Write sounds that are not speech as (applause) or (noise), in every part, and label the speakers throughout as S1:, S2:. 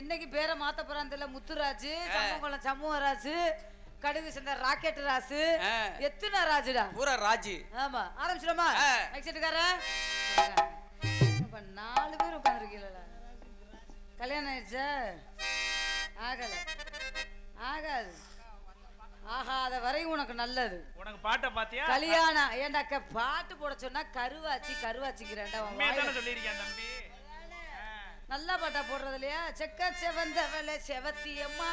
S1: என்னைக்கு பேரை மாத்த போறான்னு தெரியல முத்துராஜு சமூகம் சமூகராஜு கடுகு சேர்ந்த ராக்கெட் ராசு. எத்தனை ராஜுடா?
S2: பூரா ராஜி.
S1: ஆமா ஆரம்பிச்சிடமா இப்ப நாலு பேர் உட்காந்துருக்கீங்களா கல்யாணம் ஆயிடுச்சா? ஆகல. ஆகாது. ஆகாத வரை உனக்கு நல்லது.
S3: உனக்கு பாட்டை பாத்தியா?
S1: கல்யாணம். ஏன்டா அக்கா பாட்டு போட சொன்னா கருவாச்சி கருவாச்சிக்கிறேன்டா
S3: சொல்லியிருக்கேன் தம்பி?
S1: நல்லா பாட்டா போடுறது இல்லையா செக்க செவந்தவள செவத்தியம்மா.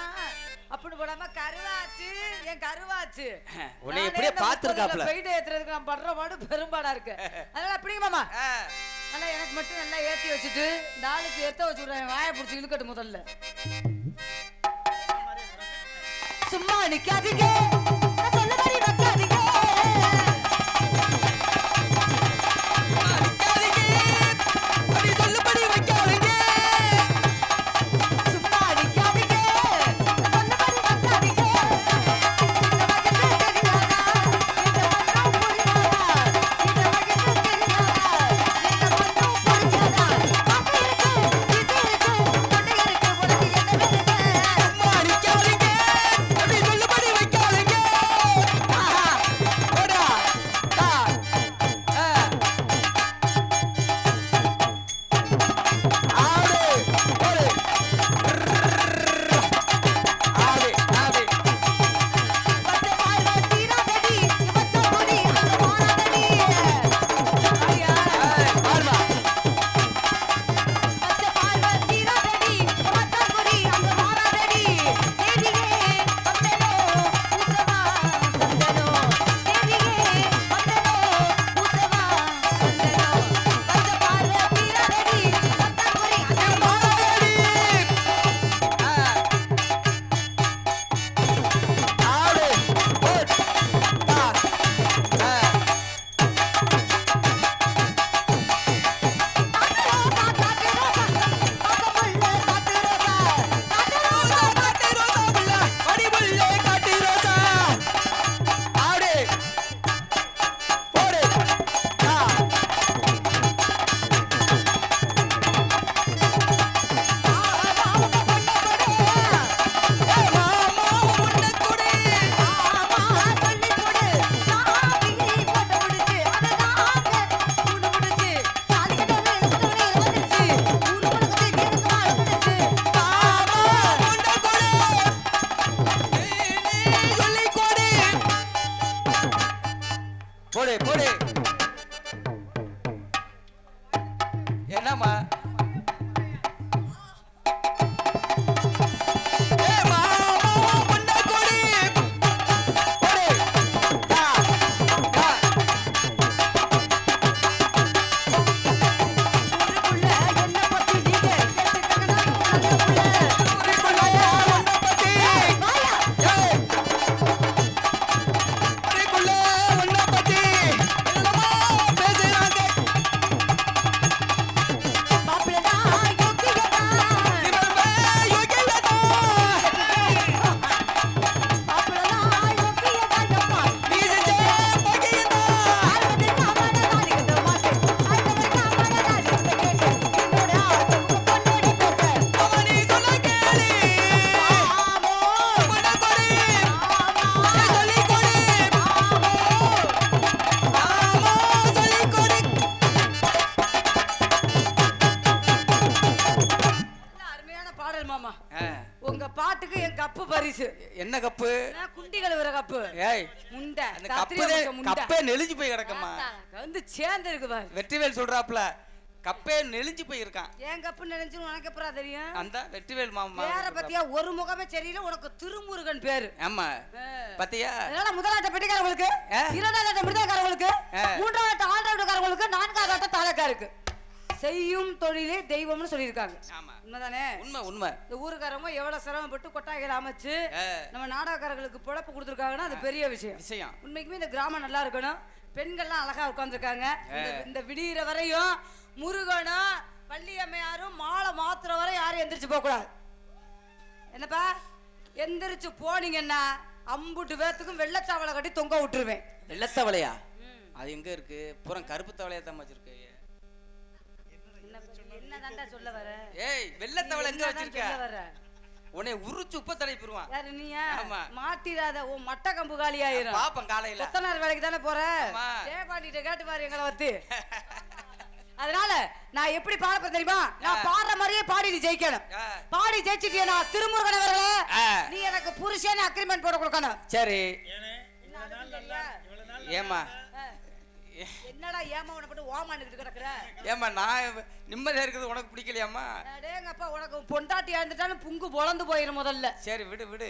S1: அப்படி போடாம கருவாச்சு என் கருவாச்சு.
S2: உன்னை எப்படியே பார்த்திருக்காப்ல.
S1: போயிட்டு ஏத்துறதுக்கு நான் படுற பாடு பெரும்பாடா இருக்கு. அதனால அப்படிங்க மாமா. நல்லா எனக்கு மட்டும் நல்லா ஏத்தி வச்சுட்டு இந்த ஆளுக்கு ஏத்த வச்சு விடுறேன். வாயை பிடிச்சி இழுக்கட்டு முதல்ல. சும்மா நிக்காதீங்க.
S2: போடு போடு. என்ன கப்பு?
S1: குண்டி கழுவுற கப்பு?
S2: ஏய்
S1: முண்டை.
S2: அந்த கப்பே நெளிஞ்சு போய் கிடக்கம்மா
S1: வந்து சேர்ந்து இருக்கு பாரு.
S2: வெற்றிவேல் சொல்றாப்ல கப்பே நெளிஞ்சு போய் இருக்கான்.
S1: என் கப்பு நினைச்சு உனக்கு எப்பரா தெரியும்?
S2: அந்த வெற்றிவேல் மாமா
S1: பேர பத்தியா ஒரு முகமே சரியில்லை உனக்கு திருமுருகன் பேரு.
S2: ஆமா. பத்தியா?
S1: அதனால முதலாட்ட பெட்டிக்காரங்களுக்கு. இரண்டாவது ஆட்ட மிருதக்காரங்களுக்கு. மூன்றாவது ஆட்ட ஆண்டாவதுக்காரங்களுக்கு நான்காவது ஆட்ட தாளக்காருக்கு செய்யும் தொழிலே தெய்வம்னு சொல்லியிருக்காங்க.
S2: ஆமா.
S1: உண்மைதானே?
S2: உண்மை உண்மை.
S1: இந்த ஊருக்காரங்க எவ்வளவு சிரமப்பட்டு கொட்டாய்கள் அமைச்சு நம்ம நாடகக்காரர்களுக்கு பொழப்பு கொடுத்துருக்காங்கன்னா அது பெரிய விஷயம்.
S2: விஷயம்.
S1: உண்மைக்குமே இந்த கிராமம் நல்லா இருக்கணும். பெண்கள்லாம் அழகா உட்காந்துருக்காங்க இந்த விடியிற வரையும் முருகனும் வள்ளியம்மையாரும் மாலை மாத்துற வரை யாரும் எந்திரிச்சு போக கூடாது என்னப்பா? எந்திரிச்சு போனீங்கன்னா அம்புட்டு பேத்துக்கும் வெள்ளச்சாவலை கட்டி தொங்க விட்டுருவேன்.
S2: வெள்ளத்தவளையா அது எங்க இருக்கு? பூரா கருப்பு தவளையா தான் வச்சிருக்கு.
S1: என்னதான்டா சொல்ல வர
S2: ஏய் வெள்ளத்தவளை எங்க
S1: என்னதான்
S2: வச்சிருக்க
S1: சொல்ல வர
S2: உன்னை உரிச்சு உப்ப தலைப்பிடுவான்
S1: யாரு நீயா
S2: ஆமா.
S1: ஓ மட்டை கம்பு காலி ஆயிரும்
S2: பாப்பன் காலையில
S1: கொத்தனார் வேலைக்கு தானே போற. ஜெயபாண்டிட்ட கேட்டு பாரு எங்களை வந்து (laughs) அதனால நான் எப்படி பாட தெரியுமா நான். பாடுற மாதிரியே பாடி நீ ஜெயிக்கணும். பாடி ஜெயிச்சிட்டியா திருமுருகன் அவர்களே
S2: ஆ.
S1: நீ எனக்கு புருஷன் அக்ரிமெண்ட் போட கொடுக்கணும்
S2: சரி? ஏமா.
S1: என்னடா ஏமா உன போட்டு ஓமானுக்கிட்டு கிடக்குற?
S2: ஏமா நான் நிம்மதியா இருக்கிறது உனக்கு பிடிக்கலையாம்மா?
S1: டேங்கப்பா உனக்கு பொண்டாட்டி இழந்துட்டாலும் புங்கு பொழந்து போயிரும் முதல்ல.
S2: சரி விடு விடு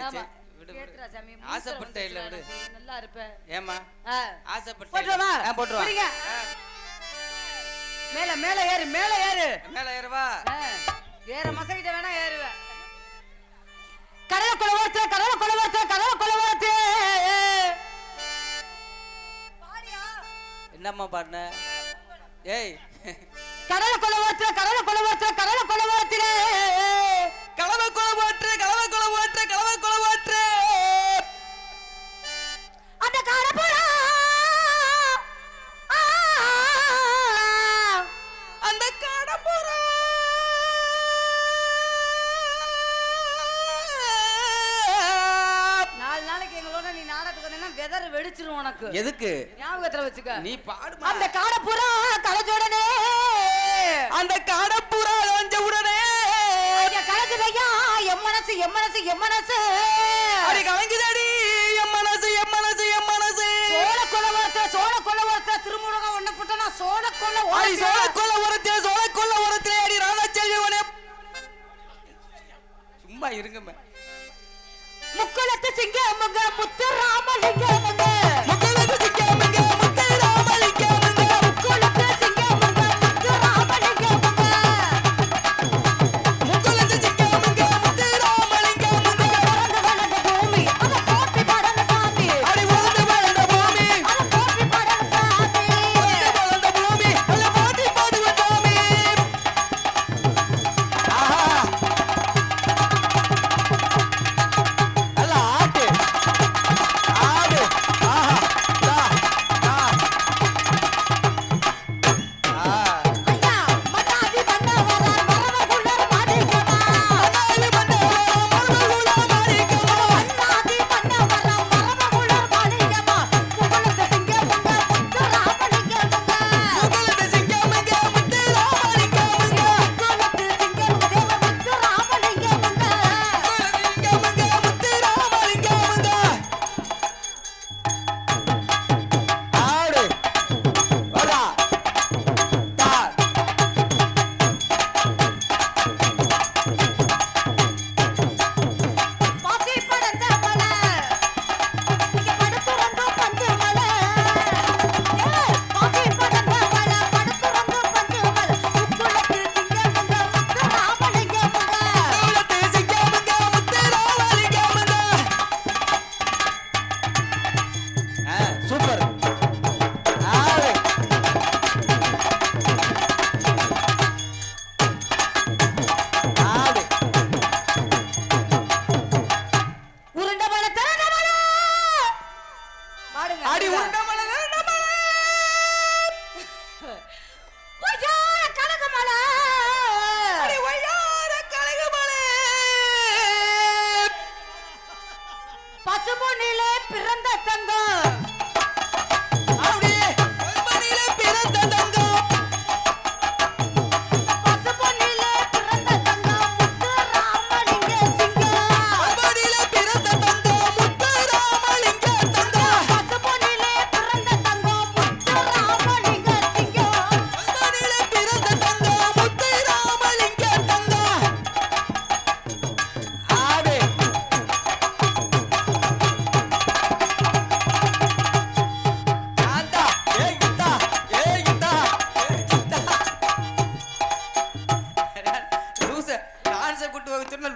S2: ஆசைப்பட்ட இல்ல விடு.
S1: நல்லா இருப்ப
S2: ஏமா. ஆசைப்பட்ட
S1: போட்டுருவா
S2: போட்டுருவா.
S1: மேல மேல ஏறு மேல ஏறு.
S2: மேல ஏறுவா.
S1: ஏற மசகிட்ட வேணா ஏறுவேன்.
S2: என்னம்மா பாடின? ஏய்.
S1: கடலை கடலை குலவரத்து கடலை குலவரத்திலே
S2: கலவை குலை ஓட்டு கலவை குலை ஓட்டு
S1: வெதர் வெடிச்சிரும் உனக்கு.
S2: எதுக்கு?
S1: ஞாபகத்துல வச்சுக்க.
S2: நீ பாடுமா?
S1: அந்த காடப்புறா கலஜோடனே
S2: அந்த காடப்புறா கொஞ்ச உடனே
S1: ஐயா கலக்குதையா எம் மனசு எம் மனசு எம் மனசு.
S2: அடி கலங்குதடி என் மனசு என் மனசு என் மனசு.
S1: சோழ கொலவரத்த சோழ கொலவரத்த திருமுருகன் ஒண்ணு புட்டனா? சோழ கொல்ல
S2: அடி சோழ கொல்ல உரத்தே சோழ கொல்ல உரத்தே அடி ராமச்செல்வனே சும்மா இருங்கம்மா.
S1: முக்குளத்து சிங்கமுங்க முத்து ராமலிங்கமுங்க
S2: மக்களுக்கு அடி உண்டமல உண்டமல
S1: பொய்யார கனக மலை
S2: அடி ஒய்யார
S1: பசுபொன்னிலே பிறந்த தங்கம்.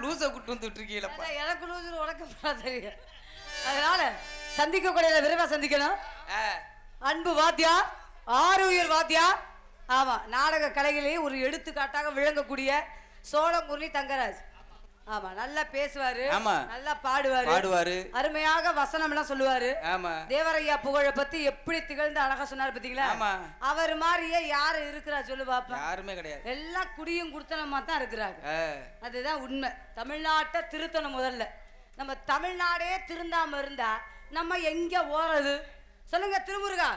S2: லூச கூட்டு வந்துட்டு இருக்கீங்களப்பா
S1: அதான் எனக்கு லூசுன்னு உனக்கு தெரியும்? அதனால சந்திக்க கூடிய விரைவா சந்திக்கணும். அன்பு வாத்தியா ஆறுயிர் வாத்தியா. ஆமா நாடக கலைகளிலே ஒரு எடுத்துக்காட்டாக விளங்கக்கூடிய சோழங்குருளி தங்கராஜ். ஆமா நல்லா பேசுவாரு
S2: ஆமா.
S1: நல்லா பாடுவாரு.
S2: பாடுவாரு.
S1: அருமையாக வசனம் எல்லாம் சொல்லுவாரு.
S2: ஆமா.
S1: தேவரையா புகழ பத்தி எப்படி திகழ்ந்து அழகா சொன்னாரு பாத்தீங்களா?
S2: ஆமா.
S1: அவர் மாதிரியே யாரு இருக்கிறா சொல்லு பாப்பா.
S2: யாருமே கிடையாது.
S1: எல்லாம் குடியும் குடுத்தனமா தான் இருக்கிறாங்க. அதுதான் உண்மை. தமிழ்நாட்டை திருத்தணும் முதல்ல. நம்ம தமிழ்நாடே திருந்தாம இருந்தா நம்ம எங்க ஓறது சொல்லுங்க திருமுருகா.